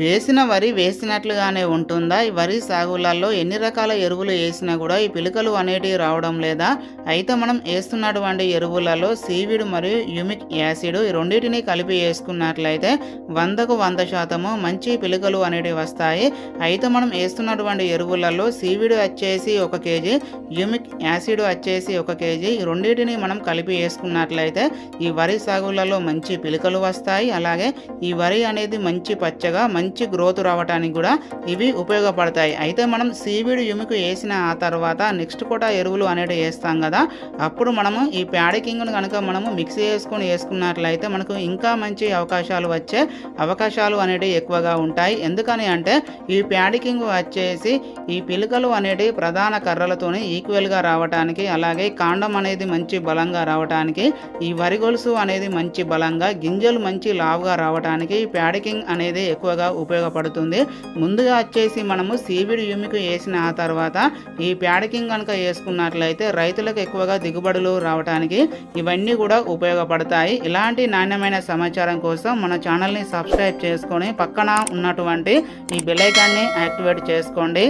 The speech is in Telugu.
వేసిన వరి వేసినట్లుగానే ఉంటుందా? ఈ వరి సాగులలో ఎన్ని రకాల ఎరువులు వేసినా కూడా ఈ పిలుకలు అనేటివి రావడం లేదా? అయితే మనం వేస్తున్నటువంటి ఎరువులలో సీవిడ్ మరియు యూమిక్ యాసిడ్ ఈ రెండింటిని కలిపి వేసుకున్నట్లయితే వందకు వంద శాతము మంచి పిలుకలు అనేటివి వస్తాయి. అయితే మనం వేస్తున్నటువంటి ఎరువులలో సీవిడ్ వచ్చేసి ఒక కేజీ యూమిక్ యాసిడ్ వచ్చేసి ఒక కేజీ ఈ రెండింటిని మనం కలిపి వేసుకున్నట్లయితే ఈ వరి సాగులలో మంచి పిలుకలు వస్తాయి. అలాగే ఈ వరి అనేది మంచి పచ్చగా మంచి మంచి గ్రోత్ రావడానికి కూడా ఇవి ఉపయోగపడతాయి. అయితే మనం సీవీడ్ ఎముకు వేసిన ఆ తర్వాత నెక్స్ట్ కూడా ఎరువులు అనేవి వేస్తాం కదా అప్పుడు మనము ఈ ప్యాడికింగ్ను కనుక మనము మిక్స్ చేసుకొని వేసుకున్నట్లయితే మనకు ఇంకా మంచి అవకాశాలు వచ్చే అవకాశాలు అనేవి ఎక్కువగా ఉంటాయి. ఎందుకని అంటే ఈ ప్యాడికింగ్ వచ్చేసి ఈ పిలుకలు అనేటివి ప్రధాన కర్రలతోని ఈక్వల్గా రావడానికి అలాగే కాండం అనేది మంచి బలంగా రావడానికి ఈ వరి గొలుసు అనేది మంచి బలంగా గింజలు మంచి లావుగా రావడానికి ఈ ప్యాడికింగ్ అనేది ఎక్కువగా ఉపయోగపడుతుంది. ముందుగా వచ్చేసి మనము సీవిడ్ యూమిక్ వేసిన ఆ తర్వాత ఈ ప్యాడకింగ్ కనుక వేసుకున్నట్లయితే రైతులకు ఎక్కువగా దిగుబడులు రావడానికి ఇవన్నీ కూడా ఉపయోగపడతాయి. ఇలాంటి నాణ్యమైన సమాచారం కోసం మన ఛానల్ని సబ్స్క్రైబ్ చేసుకొని పక్కన ఉన్నటువంటి ఈ బెల్ యాక్టివేట్ చేసుకోండి.